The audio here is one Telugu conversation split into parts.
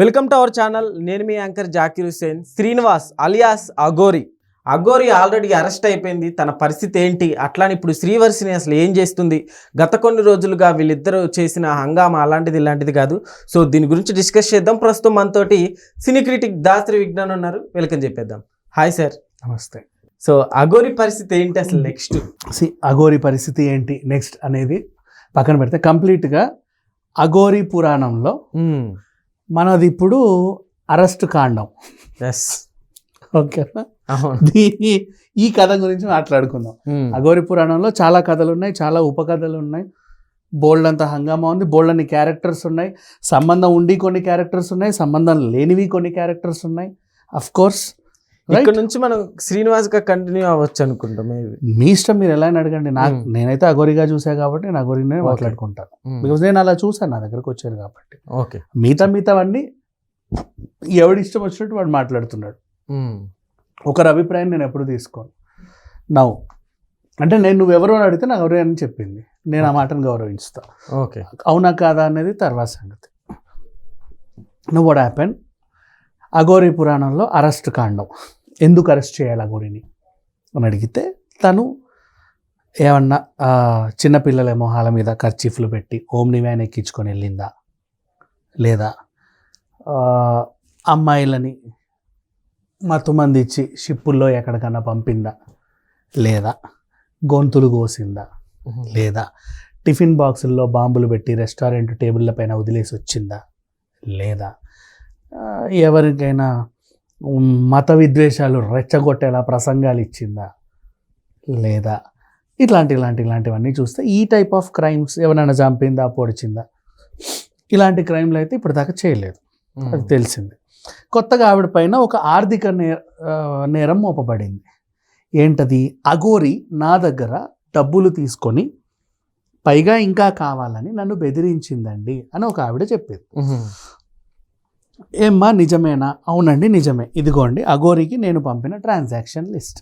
Welcome to our channel. నేను మీ anchor Zakir Hussain Srinivas alias Aghori Aghori already arrest అయిపోయింది. తన పరిస్థితి ఏంటి? అట్లానే ఇప్పుడు శ్రీవర్షిని అసలు ఏం చేస్తుంది? గత కొన్ని రోజులుగా వీళ్ళిద్దరూ చేసిన హంగామా అలాంటిది ఇలాంటిది కాదు. సో దీని గురించి డిస్కస్ చేద్దాం. ప్రస్తుతం మనతోటి సినీ క్రిటిక్ దాసరి విజ్ఞాన్ ఉన్నారు. వెల్కమ్ చెప్పేద్దాం. Hi sir. నమస్తే. సో అగోరి పరిస్థితి ఏంటి అసలు నెక్స్ట్? సి అఘోరి పరిస్థితి ఏంటి నెక్స్ట్ అనేది పక్కన పెడితే కంప్లీట్గా అఘోరి పురాణంలో మనది ఇప్పుడు అరెస్ట్ కాండం. ఎస్ ఓకేనా దీని ఈ కథ గురించి మాట్లాడుకుందాం. అఘోరి పురాణంలో చాలా కథలు ఉన్నాయి చాలా ఉపకథలు ఉన్నాయి బోల్డ్ అంత హంగామా ఉంది బోల్డ్ అన్ని క్యారెక్టర్స్ ఉన్నాయి. సంబంధం ఉండి కొన్ని క్యారెక్టర్స్ ఉన్నాయి సంబంధం లేనివి కొన్ని క్యారెక్టర్స్ ఉన్నాయి. అఫ్ కోర్స్ ఇక్కడ నుంచి మనం శ్రీనివాస్గా కంటిన్యూ అవ్వచ్చు అనుకుంటాం మీ ఇష్టం మీరు ఎలా అయినా అడగండి. నాకు Hmm. నేనైతే అఘోరిగా చూసా కాబట్టి నేను అఘోరినే Okay. మాట్లాడుకుంటాను. బికాజ్ నేను అలా చూసాను నా దగ్గరకు వచ్చారు కాబట్టి. ఓకే మిగతా మిగతావన్నీ ఎవడి ఇష్టం వచ్చినట్టు వాడు మాట్లాడుతున్నాడు. ఒకరి అభిప్రాయం నేను ఎప్పుడు తీసుకోను. నవ్వు అంటే నేను నువ్వెవరు అని అడిగితే నాకు ఎవరు అని చెప్పింది. నేను ఆ మాటను గౌరవించుతా. ఓకే అవునా కాదా అనేది తర్వాత సంగతి. నువ్వు వాట్ హ్యాపెన్ అఘోరి పురాణంలో అరెస్ట్ కాండం. ఎందుకు అరెస్ట్ చేయాలి అఘోరిని అని అడిగితే తను ఏమన్నా చిన్నపిల్లల మొహాల మీద ఖర్చీఫ్లు పెట్టి ఓమ్ని వ్యాన్ ఎక్కించుకొని వెళ్ళిందా? లేదా? అమ్మాయిలని మత్తుమంది ఇచ్చి షిప్పుల్లో ఎక్కడికన్నా పంపిందా? లేదా? గొంతులు కోసిందా? లేదా? టిఫిన్ బాక్సుల్లో బాంబులు పెట్టి రెస్టారెంట్ టేబుల్ల పైన వదిలేసి వచ్చిందా? లేదా? ఎవరికైనా మత విద్వేషాలు రెచ్చగొట్టేలా ప్రసంగాలు ఇచ్చిందా? లేదా? ఇట్లాంటి ఇలాంటి ఇలాంటివన్నీ చూస్తే ఈ టైప్ ఆఫ్ క్రైమ్స్ ఎవరైనా చంపిందా పొడిచిందా? ఇలాంటి క్రైమ్లు అయితే ఇప్పటిదాకా చేయలేదు. అది తెలిసింది. కొత్తగా ఆవిడ పైన ఒక ఆర్థిక నేరం మోపబడింది. ఏంటది? అఘోరి నా దగ్గర డబ్బులు తీసుకొని పైగా ఇంకా కావాలని నన్ను బెదిరించిందండి అని ఒక ఆవిడ చెప్పింది. ఏమ్మా నిజమేనా? అవునండి నిజమే. ఇదిగోండి అఘోరికి నేను పంపిన ట్రాన్సాక్షన్ లిస్ట్.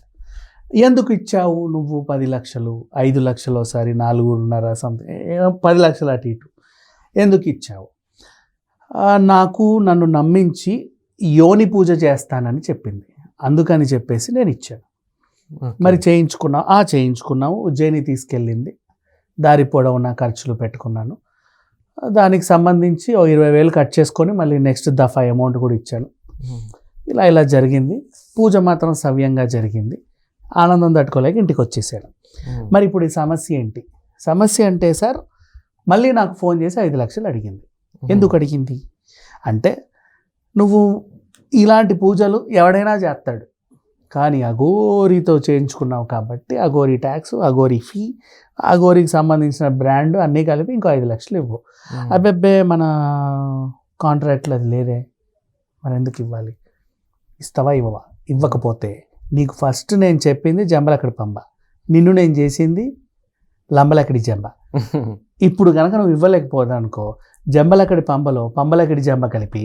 ఎందుకు ఇచ్చావు నువ్వు పది లక్షలు? ఐదు లక్షలు ఒకసారి నాలుగున్నర సంథింగ్ పది లక్షలు అటు ఇటు. ఎందుకు ఇచ్చావు? నాకు నన్ను నమ్మించి యోని పూజ చేస్తానని చెప్పింది. అందుకని చెప్పేసి నేను ఇచ్చాను. మరి చేయించుకున్నావు? ఆ చేయించుకున్నావు. ఉజ్జయిని తీసుకెళ్ళింది. దారి పొడవునా ఖర్చులు పెట్టుకున్నాను. దానికి సంబంధించి ఓ ఇరవై వేలు కట్ చేసుకొని మళ్ళీ నెక్స్ట్ దఫా అమౌంట్ కూడా ఇచ్చాను. ఇలా ఇలా జరిగింది. పూజ మాత్రం సవ్యంగా జరిగింది. ఆనందం తట్టుకోలేక ఇంటికి వచ్చేసాడు మరి ఇప్పుడు ఈ సమస్య ఏంటి? సమస్య అంటే సార్ మళ్ళీ నాకు ఫోన్ చేసి ఐదు లక్షలు అడిగింది. ఎందుకు అడిగింది? అంటే నువ్వు ఇలాంటి పూజలు ఎవడైనా చేస్తాడు. కానీ అఘోరితో చేయించుకున్నావు కాబట్టి అఘోరి ట్యాక్స్ అఘోరి ఫీ అఘోరికి సంబంధించిన బ్రాండ్ అన్నీ కలిపి ఇంకో ఐదు లక్షలు ఇవ్వు. అబ్బెబ్బే మన కాంట్రాక్ట్లో అది లేదే. మరి ఎందుకు ఇవ్వాలి? ఇస్తావా ఇవ్వవా? ఇవ్వకపోతే నీకు ఫస్ట్ నేను చెప్పింది జంబలక్కడి పంబ. నిన్ను నేను చేసింది లంబలక్కడి జంబ. ఇప్పుడు కనుక నువ్వు ఇవ్వలేకపోదా అనుకో జంబలక్కడి పంబలో పంబలక్కడి జంబ కలిపి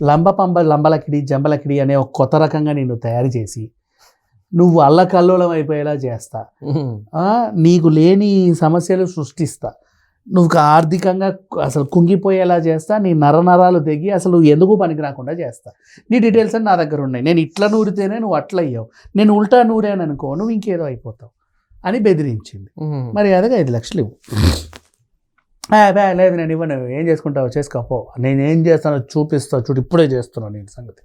లంబ పంబ లంబలకిడి జంబలకిడి అనే ఒక కొత్త రకంగా నిన్ను తయారు చేసి నువ్వు అల్లకల్లోలం అయిపోయేలా చేస్తా. నీకు లేని సమస్యలు సృష్టిస్తా. నువ్వు ఆర్థికంగా అసలు కుంగిపోయేలా చేస్తా. నీ నరనరాలు తెగి అసలు నువ్వు ఎందుకు పనికి రాకుండా చేస్తా. నీ డీటెయిల్స్ అని నా దగ్గర ఉన్నాయి. నేను ఇట్లా నూరితేనే నువ్వు అట్లా అయ్యావు. నేను ఉల్టా నూరాను అనుకో నువ్వు ఇంకేదో అయిపోతావు అని బెదిరించింది. మరి అదే ఐదు లక్షలు ఇవ్వు. "ఆ, బే, లేదు నేను ఇవ్వను. ఏం చేసుకుంటావు చేసుకోపో నేను ఏం చేస్తానో చూపిస్తావు చూడు ఇప్పుడే చేస్తున్నాను నేను సంగతి.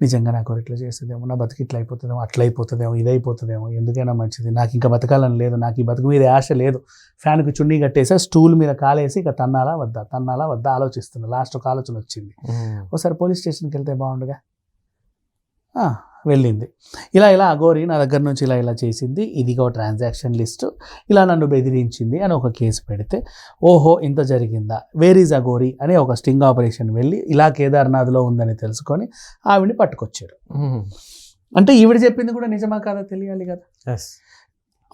నిజంగా నాకు ఇట్లా చేస్తుందేమో నా బతుకు ఇట్లా అయిపోతుందేమో అట్లా అయిపోతుందేమో ఇది అయిపోతుందేమో ఎందుకైనా మంచిది. నాకు ఇంకా బతకాలని లేదు నాకు ఈ బతుకు మీద ఆశ లేదు. ఫ్యాన్కి చున్నీ కట్టేసా స్టూల్ మీద కాలేసి ఇక తన్నాలా వద్దా తన్నాలా వద్దా ఆలోచిస్తున్నా. లాస్ట్ ఒక ఆలోచన వచ్చింది. ఒకసారి పోలీస్ స్టేషన్కి వెళ్తే బాగుండుగా? వెళ్ళింది. ఇలా ఇలా అగోరి నా దగ్గర నుంచి ఇలా ఇలా చేసింది. ఇదిగో ట్రాన్సాక్షన్ లిస్ట్ ఇలా నన్ను బెదిరించింది అని ఒక కేసు పెడితే ఓహో ఇంత జరిగిందా? వేర్ ఈజ్ అగోరి అని ఒక స్టింగ్ ఆపరేషన్ వెళ్ళి ఇలా కేదార్నాథ్లో ఉందని తెలుసుకొని ఆవిడని పట్టుకొచ్చారు. అంటే ఈవిడ చెప్పింది కూడా నిజమా కాదా తెలియాలి కదా? ఎస్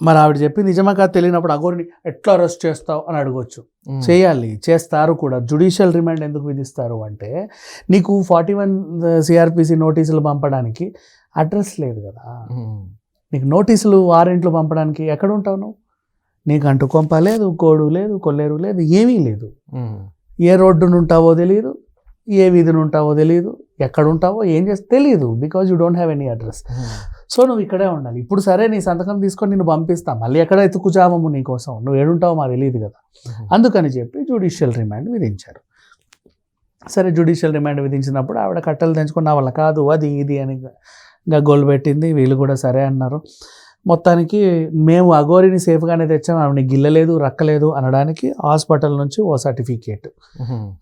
మరి ఆవిడ చెప్పింది నిజమా కాదా తెలియనప్పుడు అగోరిని ఎట్లా అరెస్ట్ చేస్తావు అని అడగొచ్చు. చేయాలి చేస్తారు కూడా. జుడిషియల్ రిమాండ్ ఎందుకు విధిస్తారు అంటే నీకు ఫార్టీ వన్ సిఆర్పిసి నోటీసులు పంపడానికి అడ్రస్ లేదు కదా. నీకు నోటీసులు వారెంట్లు పంపడానికి ఎక్కడ ఉంటావు నువ్వు? నీకు అంటు కొంప లేదు కోడు లేదు కొల్లేరు లేదు ఏమీ లేదు. ఏ రోడ్డున ఉంటావో తెలియదు ఏ వీధిని ఉంటావో తెలియదు ఎక్కడ ఉంటావో ఏం చేస్తే తెలియదు because you don't have any address so నువ్వు ఇక్కడే ఉండాలి. ఇప్పుడు సరే నీ సంతకం తీసుకొని నిన్ను పంపిస్తా. మళ్ళీ ఎక్కడ ఎత్తుకుచావము నీ కోసం? నువ్వు ఏడుంటావో మాకు తెలియదు కదా. అందుకని చెప్పి జ్యుడిషియల్ రిమాండ్ విధించారు. సరే జ్యుడిషియల్ రిమాండ్ విధించినప్పుడు ఆవిడ కట్టలు తెంచుకున్న నా వల్ల కాదు అది ఇది అని గగ్గోలు పెట్టింది వీళ్ళు కూడా సరే అన్నారు. మొత్తానికి మేము అగోరిని సేఫ్గానే తెచ్చాం ఆవిడని గిల్లలేదు రక్కలేదు అనడానికి హాస్పిటల్ నుంచి ఓ సర్టిఫికేట్.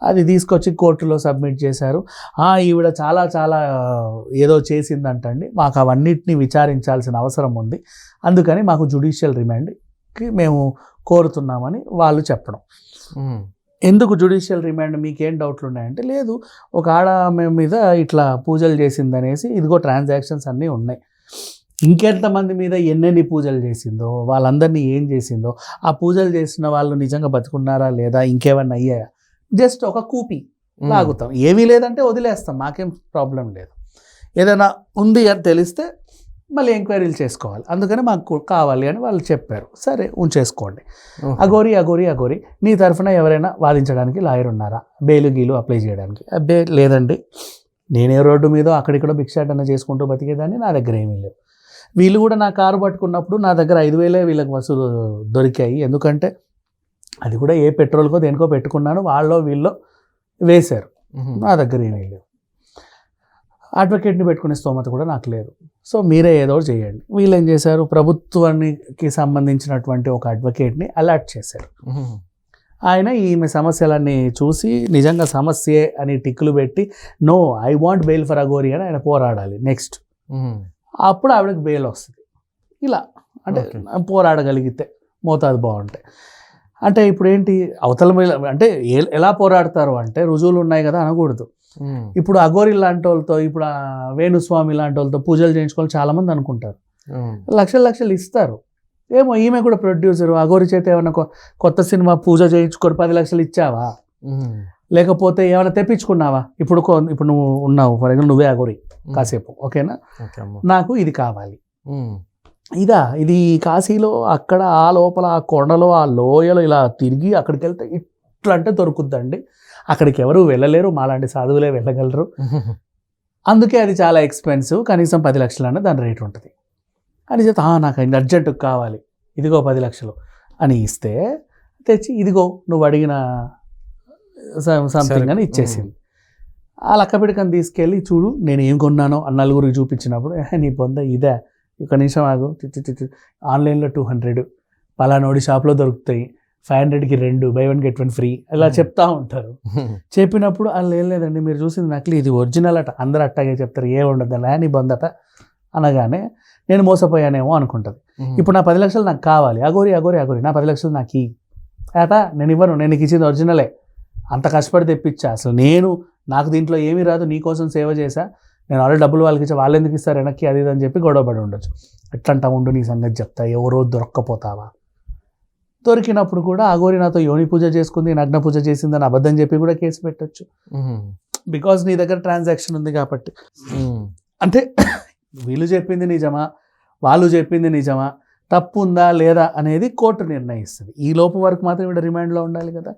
అది తీసుకొచ్చి కోర్టులో సబ్మిట్ చేశారు. "ఆ, ఈవిడ చాలా చాలా ఏదో చేసిందంటండి. మాకు అవన్నిటిని విచారించాల్సిన అవసరం ఉంది. అందుకని మాకు జ్యుడిషియల్ రిమాండ్కి మేము కోరుతున్నామని వాళ్ళు చెప్పడం. ఎందుకు జ్యుడిషియల్ రిమాండ్ మీకేం డౌట్లు ఉన్నాయంటే లేదు ఒక ఆడ ఆమె మీద ఇట్లా పూజలు చేసిందనేసి ఇదిగో ట్రాన్సాక్షన్స్ అన్నీ ఉన్నాయి. ఇంకెంతమంది మీద ఎన్నెన్ని పూజలు చేసిందో వాళ్ళందరినీ ఏం చేసిందో ఆ పూజలు చేసిన వాళ్ళు నిజంగా బతుకున్నారా లేదా ఇంకేమన్నా అయ్యాయా? జస్ట్ ఒక కూపి లాగుతాం. ఏమీ లేదంటే వదిలేస్తాం మాకేం ప్రాబ్లం లేదు. ఏదైనా ఉంది అని తెలిస్తే మళ్ళీ ఎంక్వైరీలు చేసుకోవాలి. అందుకని మాకు కావాలి అని వాళ్ళు చెప్పారు. సరే ఉంచేసుకోండి. అగోరి అగోరి అగోరి నీ తరఫున ఎవరైనా వాదించడానికి లాయర్ ఉన్నారా? బెయిలు గీలు అప్లై చేయడానికి. అబ్బే లేదండి. నేనే రోడ్డు మీద అక్కడిక్కడ భిక్షాటన చేసుకుంటూ బతికేదాన్ని నా దగ్గర ఏమీ లేవు. వీళ్ళు కూడా నా కారు పట్టుకున్నప్పుడు నా దగ్గర ఐదు వేలే వీళ్ళకి వసూలు దొరికాయి. ఎందుకంటే అది కూడా ఏ పెట్రోల్కో దేనికో పెట్టుకున్నాను వాళ్ళో వీళ్ళో వేశారు. నా దగ్గర ఏమీ లేవు. అడ్వకేట్ని పెట్టుకునే స్తోమత కూడా నాకు లేదు. సో మీరే ఏదో ఒకటి చేయండి. వీళ్ళు ఏం చేశారు? ప్రభుత్వానికి సంబంధించినటువంటి ఒక అడ్వకేట్ని అలర్ట్ చేశారు. ఆయన ఈమె సమస్యలన్నీ చూసి నిజంగా సమస్యే అని టిక్కులు పెట్టి no I want bail for Aghori అని ఆయన పోరాడాలి నెక్స్ట్. అప్పుడు ఆవిడకి బెయిల్ వస్తుంది. ఇలా. అంటే. పోరాడగలిగితే మోతాదు బాగుంటాయి అంటే ఇప్పుడు ఏంటి అవతల మీద- అంటే ఎలా పోరాడతారు? అంటే రుజువులు ఉన్నాయి కదా అనకూడదు. ఇప్పుడు అఘోరి లాంటి వాళ్ళతో ఇప్పుడు వేణుస్వామి లాంటి వాళ్ళతో పూజలు చేయించుకోవాలి చాలామంది అనుకుంటారు. లక్షలు లక్షలు ఇస్తారు. ఏమో ఈమె కూడా ప్రొడ్యూసర్ అఘోరి చేత ఏమైనా కొత్త సినిమా పూజ చేయించుకొని పది లక్షలు ఇచ్చావా? లేకపోతే ఏమైనా తెప్పించుకున్నావా? ఇప్పుడు ఇప్పుడు నువ్వు ఉన్నావు ఫర్ ఎగ్జాంపుల్ నువ్వే అఘోరి కాసేపు ఓకేనా? నాకు ఇది కావాలి. ఇదా ఇది కాశీలో అక్కడ ఆ లోపల ఆ కొండలో ఆ లోయలో ఇలా తిరిగి అక్కడికి వెళ్తే ఇట్లా అంటే దొరుకుద్దండి. అక్కడికి ఎవరు వెళ్ళలేరు మాలాంటి సాధువులే వెళ్ళగలరు. అందుకే అది చాలా ఎక్స్పెన్సివ్ కనీసం పది లక్షలన్న దాని రేట్ ఉంటుంది. అని చెప్తే "ఆ, నాకు ఇది అర్జెంటు కావాలి. ఇదిగో పది లక్షలు. అని ఇస్తే తెచ్చి ఇదిగో నువ్వు అడిగిన సంథింగ్ అని ఇచ్చేసింది. ఆ లక్క పిడకని తీసుకెళ్ళి చూడు నేను ఏం కొన్నానో ఆ నలుగురికి చూపించినప్పుడు "ఏ, నీ పొంద ఇదే. నిమిషం ఆగు. ఆన్లైన్లో టూ హండ్రెడ్. పలానోడి షాప్లో దొరుకుతాయి. ఫైవ్ హండ్రెడ్కి రెండు buy one get one free? ఇలా Hmm. చెప్తా ఉంటారు. చెప్పినప్పుడు వాళ్ళు ఏం లేదండి. మీరు చూసింది నకిలీ ఇది ఒరిజినల్ అట. అందరూ అట్టాగే చెప్తారు. ఏ ఉండదు అలా నీ బందట అనగానే నేను మోసపోయానేమో అనుకుంటుంది. ఇప్పుడు నా పది లక్షలు నాకు కావాలి. అగోరి అగోరి అగోరి నా పది లక్షలు నాకు ఈ. ఏట నేను ఇవ్వను. నేను ఇచ్చింది ఒరిజినలే అంత కష్టపడి తెప్పించా. అసలు నేను నాకు దీంట్లో ఏమీ రాదు. నీ కోసం సేవ చేశా. నేను ఆల్రెడీ డబ్బులు వాళ్ళకి ఇచ్చా. వాళ్ళు ఎందుకు ఇస్తారు? వెనక్కి అది ఇది అని చెప్పి గొడవపడి ఉండొచ్చు. ఎట్లంటా ఉండు నీ సంగతి చెప్తా. ఎవరో దొరక్కపోతావా? దొరికినప్పుడు కూడా అగోరి నాతో యోని పూజ చేసుకుంది నగ్న పూజ చేసిందని అబద్ధం చెప్పి కూడా కేసు పెట్టొచ్చు. బికాజ్ నీ దగ్గర ట్రాన్సాక్షన్ ఉంది కాబట్టి. అంటే వీళ్ళు చెప్పింది నిజమా? వాళ్ళు చెప్పింది నిజమా? తప్పు ఉందా లేదా అనేది కోర్టు నిర్ణయిస్తుంది. ఈ లోపు వరకు మాత్రం ఇక్కడ రిమాండ్లో ఉండాలి కదా.